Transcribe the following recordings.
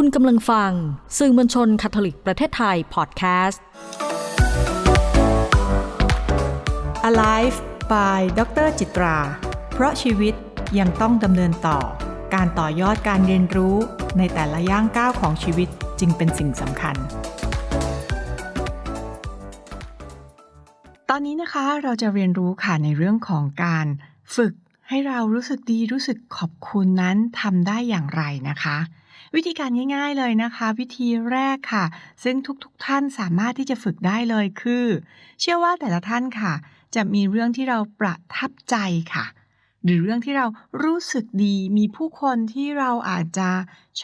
คุณกำลังฟัง สื่อมวลชนคาทอลิกประเทศไทยพอดแคสต์ Alive by ดรจิตรา เพราะชีวิตยังต้องดำเนินต่อ การต่อยอดการเรียนรู้ในแต่ละย่างก้าวของชีวิตจึงเป็นสิ่งสำคัญ ตอนนี้นะคะเราจะเรียนรู้ค่ะในเรื่องของการฝึกให้เรารู้สึกดีรู้สึกขอบคุณนั้นทำได้อย่างไรนะคะ วิธีการง่าย ๆเลยนะคะ วิธีแรกค่ะ ซึ่งทุกๆทท่านสามารถที่จะฝึกได้เลยคือ เชื่อว่าแต่ละท่านค่ะ จะมีเรื่องที่เราประทับใจค่ะ หรือเรื่องที่เรารู้สึกดีมีผู้คนที่เราอาจจะ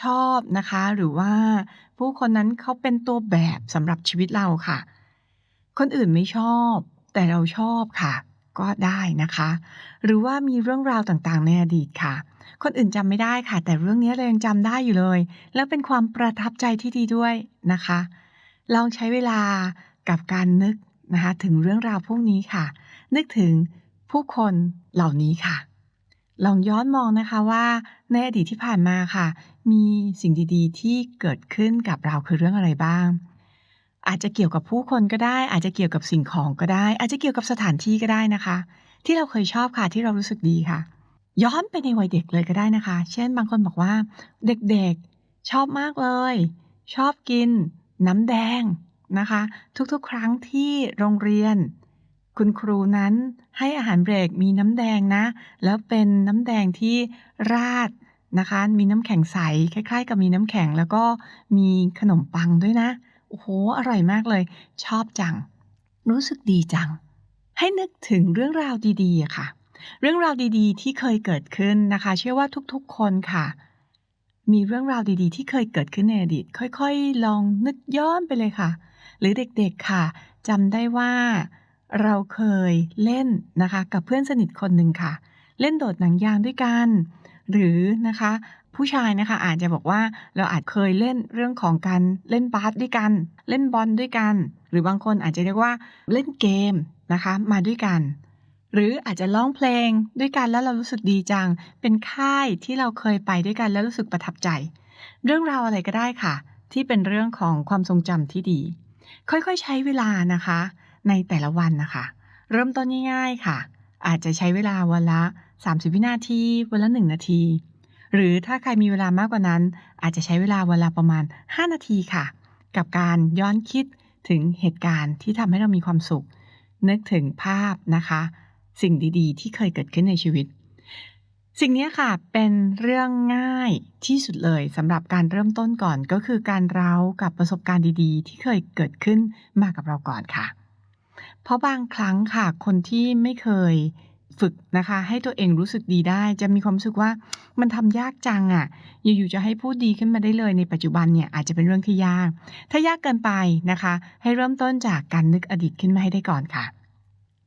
ชอบนะคะ หรือว่าผู้คนนั้นเขาเป็นตัวแบบสำหรับชีวิตเราค่ะ คนอื่นไม่ชอบ แต่เราชอบค่ะ ก็ได้นะคะ หรือว่ามีเรื่องราวต่างๆ ในอดีตค่ะ คนอื่นจำไม่ได้ค่ะ แต่เรื่องนี้เรายังจำได้อยู่เลย แล้วเป็นความประทับใจที่ดีด้วยนะคะ ลองใช้เวลากับการนึกนะคะถึงเรื่องราวพวกนี้ค่ะ นึกถึงผู้คนเหล่านี้ค่ะ ลองย้อนมองนะคะว่าในอดีตที่ผ่านมาค่ะ มีสิ่งดีๆ ที่เกิดขึ้นกับเราคือเรื่องอะไรบ้าง อาจจะเกี่ยวกับผู้คนก็ได้ อาจจะเกี่ยวกับสิ่งของก็ได้ อาจจะเกี่ยวกับสถานที่ก็ได้นะคะ ที่เราเคยชอบค่ะที่เรารู้สึกดีค่ะ ย้อนไปในวัยเด็กเลยก็ได้นะคะ เช่น บางคนบอกว่า เด็กๆชอบมากเลย ชอบกิน น้ำแดงนะคะ ทุกๆ ครั้งที่โรงเรียน คุณครูนั้นให้อาหารเบรกมีน้ำแดงนะ แล้วเป็นน้ำแดงที่ราดนะคะ มีน้ำแข็งใสคล้ายๆ กับมีน้ำแข็งแล้วก็มีขนมปังด้วยนะ โอ้โห อร่อยมากเลย ชอบจัง รู้สึกดีจัง ให้นึกถึงเรื่องราวดีๆอะค่ะ เรื่องราวดีๆ ที่เคยเกิดขึ้นนะคะ เชื่อว่าทุกๆ คนค่ะ มีเรื่องราวดีๆ ที่เคยเกิดขึ้นในอดีต ค่อยๆ ลองนึกย้อนไปเลยค่ะ หรือเด็กๆ ค่ะจำได้ว่าเราเคยเล่นนะคะ กับเพื่อนสนิทคนหนึ่งค่ะ เล่นโดดหนังยางด้วยกัน หรือนะคะ ผู้ชายนะคะอาจจะบอกว่าเราอาจเคยเล่นเรื่องของการเล่นบาสด้วยกัน เล่นบอลด้วยกัน หรือบางคนอาจจะเรียกว่าเล่นเกมนะคะมาด้วยกัน หรืออาจจะร้องเพลงด้วยกันแล้วเรารู้สึกดีจัง เป็นค่ายที่เราเคยไปด้วยกันแล้วรู้สึกประทับใจ เรื่องราวอะไรก็ได้ค่ะ ที่เป็นเรื่องของความทรงจำที่ดี ค่อยๆใช้เวลานะคะ ในแต่ละวันนะคะ เริ่มต้นง่ายๆค่ะ อาจจะใช้เวลาวันละ 30 วินาทีวันละ 1 นาที หรือถ้าใครมีเวลามากกว่านั้น อาจจะใช้เวลาเวละประมาณ 5 นาทีค่ะ กับการย้อนคิดถึงเหตุการณ์ที่ทำให้เรามีความสุข นึกถึงภาพนะคะ สิ่งดีๆ ที่เคยเกิดขึ้นในชีวิต สิ่งนี้ค่ะเป็นเรื่องง่ายที่สุดเลยสำหรับการเริ่มต้นก่อนก็คือการเรากับประสบการณ์ดีๆ ที่เคยเกิดขึ้นมากับเราก่อนค่ะ เพราะบางครั้งค่ะคนที่ไม่เคย ฝึกนะคะ ให้ตัวเองรู้สึกดีได้ จะมีความรู้สึกว่ามันทำยากจังอะ่ะอยู่ๆจะให้พูดดีขึ้นมาได้เลยในปัจจุบันเนี่ยอาจจะเป็นเรื่องที่ยาก ถ้ายากเกินไปนะคะ ให้เริ่มต้นจากการนึกอดีตขึ้นมาให้ได้ก่อนค่ะ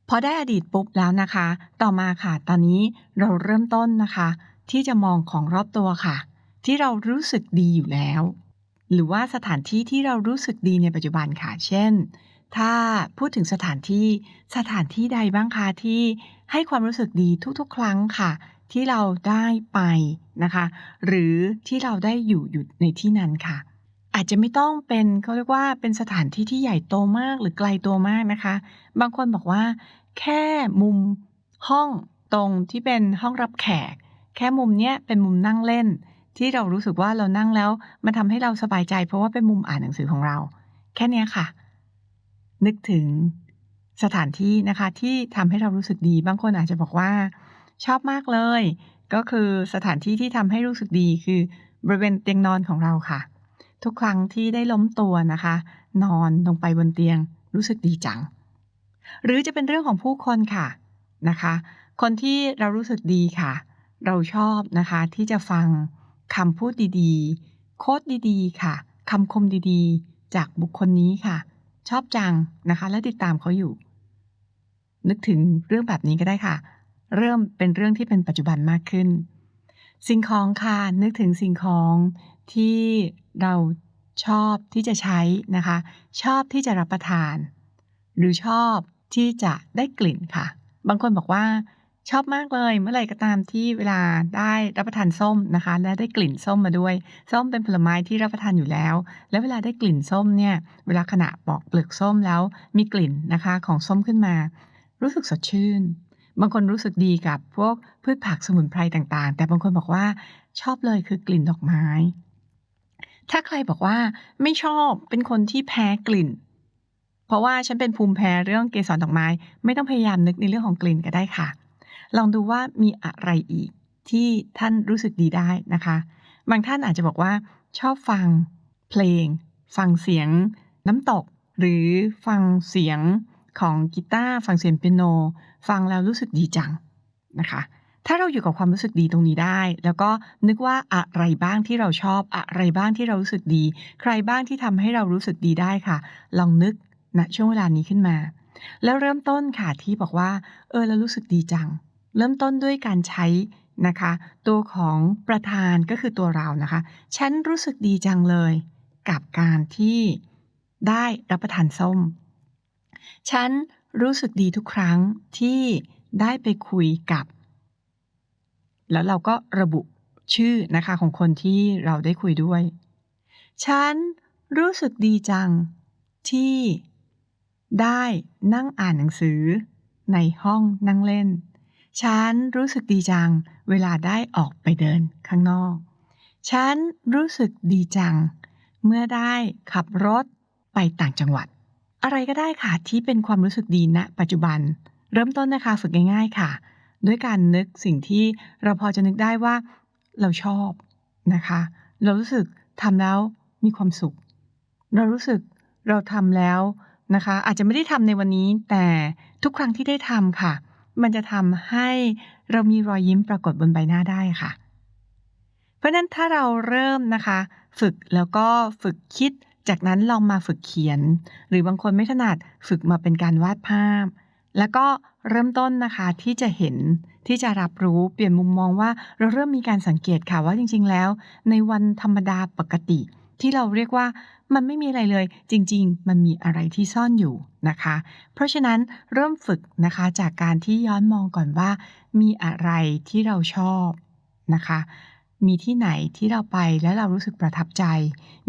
พอได้อดีตปุ๊บแล้วนะคะ ต่อมาค่ะ ตอนนี้เราเริ่มต้นนะคะ ที่จะมองของรอบตัวค่ะ ที่เรารู้สึกดีอยู่แล้ว หรือว่าสถานที่ที่เรารู้สึกดีในปัจจุบันค่ะ เช่น ถ้าพูดถึงสถานที่ สถานที่ใดบ้างคะที่ให้ความรู้สึกดีทุก ๆ ครั้งค่ะ ที่เราได้ไปนะคะ หรือที่เราได้อยู่อยู่ในที่นั้นค่ะ อาจจะไม่ต้องเป็นเขาเรียกว่าเป็นสถานที่ที่ใหญ่โตมากหรือไกลตัวมากนะคะ บางคนบอกว่า แค่มุมห้องตรงที่เป็นห้องรับแขก แค่มุมเนี้ยเป็นมุมนั่งเล่น ที่เรารู้สึกว่าเรานั่งแล้ว มันทำให้เราสบายใจ เพราะว่าเป็นมุมอ่านหนังสือของเรา แค่เนี้ยค่ะ นึกถึงสถานที่นะคะที่ทำให้เรารู้สึกดี บางคนอาจจะบอกว่า ชอบมากเลย ก็คือสถานที่ที่ทำให้รู้สึกดีคือบริเวณเตียงนอนของเราค่ะ ทุกครั้งที่ได้ล้มตัวนะคะ นอนลงไปบนเตียงรู้สึกดีจัง หรือจะเป็นเรื่องของผู้คนค่ะนะคะ คนที่เรารู้สึกดีค่ะ เราชอบนะคะที่จะฟังคำพูดดีๆ โค้ดดีๆ ค่ะคำคมดีๆ จากบุคคลนี้ค่ะ ชอบจังนะคะ และติดตามเขาอยู่ นึกถึงเรื่องแบบนี้ก็ได้ค่ะ เริ่มเป็นเรื่องที่เป็นปัจจุบันมากขึ้น สิ่งของค่ะนึกถึงสิ่งของที่เราชอบที่จะใช้นะคะ ชอบที่จะรับประทาน หรือชอบที่จะได้กลิ่นค่ะ บางคนบอกว่า ชอบมากเลย เมื่อไหร่ก็ตามที่เวลาได้รับประทานส้มนะคะ และได้กลิ่นส้มมาด้วย ส้มเป็นผลไม้ที่รับประทานอยู่แล้ว แล้วเวลาได้กลิ่นส้มเนี่ย เวลาขณะปอกเปลือกส้มแล้วมีกลิ่นนะคะของส้มขึ้นมา รู้สึกสดชื่น บางคนรู้สึกดีกับพวกพืชผักสมุนไพรต่างๆ แต่บางคนบอกว่าชอบเลยคือกลิ่นดอกไม้ ถ้าใครบอกว่าไม่ชอบเป็นคนที่แพ้กลิ่น เพราะว่าฉันเป็นภูมิแพ้เรื่องเกสรดอกไม้ ไม่ต้องพยายามนึกในเรื่องของกลิ่นก็ได้ค่ะ ลองดูว่ามีอะไรอีกที่ท่านรู้สึกดีได้นะคะ บางท่านอาจจะบอกว่า ชอบฟังเพลง ฟังเสียงน้ำตก หรือฟังเสียงของกีตาร์ฟังเสียงเปียโน ฟังแล้วรู้สึกดีจังนะคะ ถ้าเราอยู่กับความรู้สึกดีตรงนี้ได้ แล้วก็นึกว่าอะไรบ้างที่เราชอบอะไรบ้างที่เรารู้สึกดี ใครบ้างที่ทำให้เรารู้สึกดีได้ค่ะ ลองนึกณช่วงเวลานี้ขึ้นมา แล้วเริ่มต้นค่ะที่บอกว่า เออเรารู้สึกดีจัง เริ่มต้นด้วยการใช้นะคะ ตัวของประธานก็คือตัวเรานะคะ ฉันรู้สึกดีจังเลย กับการที่ได้รับประทานส้ม ฉันรู้สึกดีทุกครั้งที่ได้ไปคุยกับ แล้วเราก็ระบุชื่อนะคะของคนที่เราได้คุยด้วย ฉันรู้สึกดีจังที่ได้นั่งอ่านหนังสือในห้องนั่งเล่น ฉันรู้สึกดีจัง เวลาได้ออกไปเดินข้างนอก ฉันรู้สึกดีจัง เมื่อได้ขับรถไปต่างจังหวัด อะไรก็ได้ค่ะที่เป็นความรู้สึกดีณปัจจุบัน เริ่มต้นนะคะฝึกง่ายๆค่ะ ด้วยการนึกสิ่งที่เราพอจะนึกได้ว่า เราชอบนะคะ เรารู้สึกทำแล้วมีความสุข เรารู้สึกเราทำแล้วนะคะ อาจจะไม่ได้ทำในวันนี้แต่ทุกครั้งที่ได้ทำค่ะ มันจะทำให้เรามีรอยยิ้มปรากฏบนใบหน้าได้ค่ะ เพราะนั้นถ้าเราเริ่มนะคะ ฝึกแล้วก็ฝึกคิด จากนั้นลองมาฝึกเขียน หรือบางคนไม่ถนัดฝึกมาเป็นการวาดภาพ แล้วก็เริ่มต้นนะคะที่จะเห็นที่จะรับรู้เปลี่ยนมุมมองว่าเราเริ่มมีการสังเกตค่ะว่าจริง ๆ แล้ว ในวันธรรมดาปกติ ที่เราเรียกว่ามันไม่มีอะไรเลย จริง ๆ มันมีอะไรที่ซ่อนอยู่นะคะ เพราะฉะนั้นเริ่มฝึกนะคะจากการที่ย้อนมองก่อนว่า มีอะไรที่เราชอบนะคะ มีที่ไหนที่เราไปแล้วเรารู้สึกประทับใจ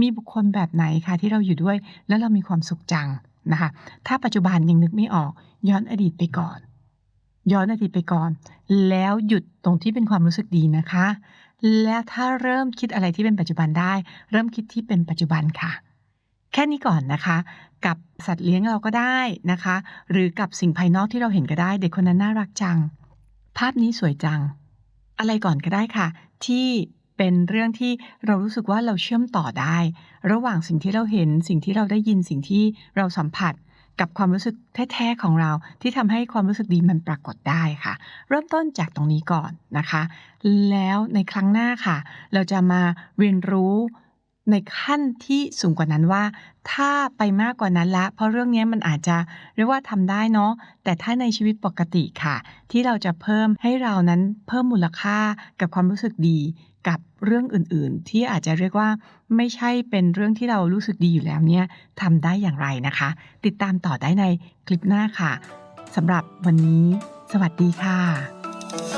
มีบุคคลแบบไหนคะที่เราอยู่ด้วย แล้วเรามีความสุขจังนะคะ ถ้าปัจจุบันยังนึกไม่ออกย้อนอดีตไปก่อน ย้อนอดีตไปก่อน แล้วหยุดตรงที่เป็นความรู้สึกดีนะคะ แล้วถ้าเริ่มคิดอะไรที่เป็นปัจจุบันได้ เริ่มคิดที่เป็นปัจจุบันค่ะ แค่นี้ก่อนนะคะ กับสัตว์เลี้ยงเราก็ได้นะคะ หรือกับสิ่งภายนอกที่เราเห็นก็ได้ เด็กคนนั้นน่ารักจัง ภาพนี้สวยจัง อะไรก่อนก็ได้ค่ะ ที่เป็นเรื่องที่เรารู้สึกว่าเราเชื่อมต่อได้ ระหว่างสิ่งที่เราเห็นสิ่งที่เราได้ยินสิ่งที่เราสัมผัส กับความรู้สึกแท้ๆของเราที่ทำให้ความรู้สึกดีมันปรากฏได้ค่ะ เริ่มต้นจากตรงนี้ก่อนนะคะ แล้วในครั้งหน้าค่ะ เราจะมาเรียนรู้ในขั้นที่สูงกว่านั้นว่า ถ้าไปมากกว่านั้นละ เพราะเรื่องนี้มันอาจจะเรียกว่าทำได้เนาะแต่ถ้าในชีวิตปกติค่ะ ที่เราจะเพิ่มให้เรานั้นเพิ่มมูลค่ากับความรู้สึกดี กับเรื่องอื่นๆ ที่อาจจะเรียกว่าไม่ใช่เป็นเรื่องที่เรารู้สึกดีอยู่แล้วเนี่ยทำได้อย่างไรนะคะ ติดตามต่อได้ในคลิปหน้าค่ะสำหรับวันนี้ สวัสดีค่ะ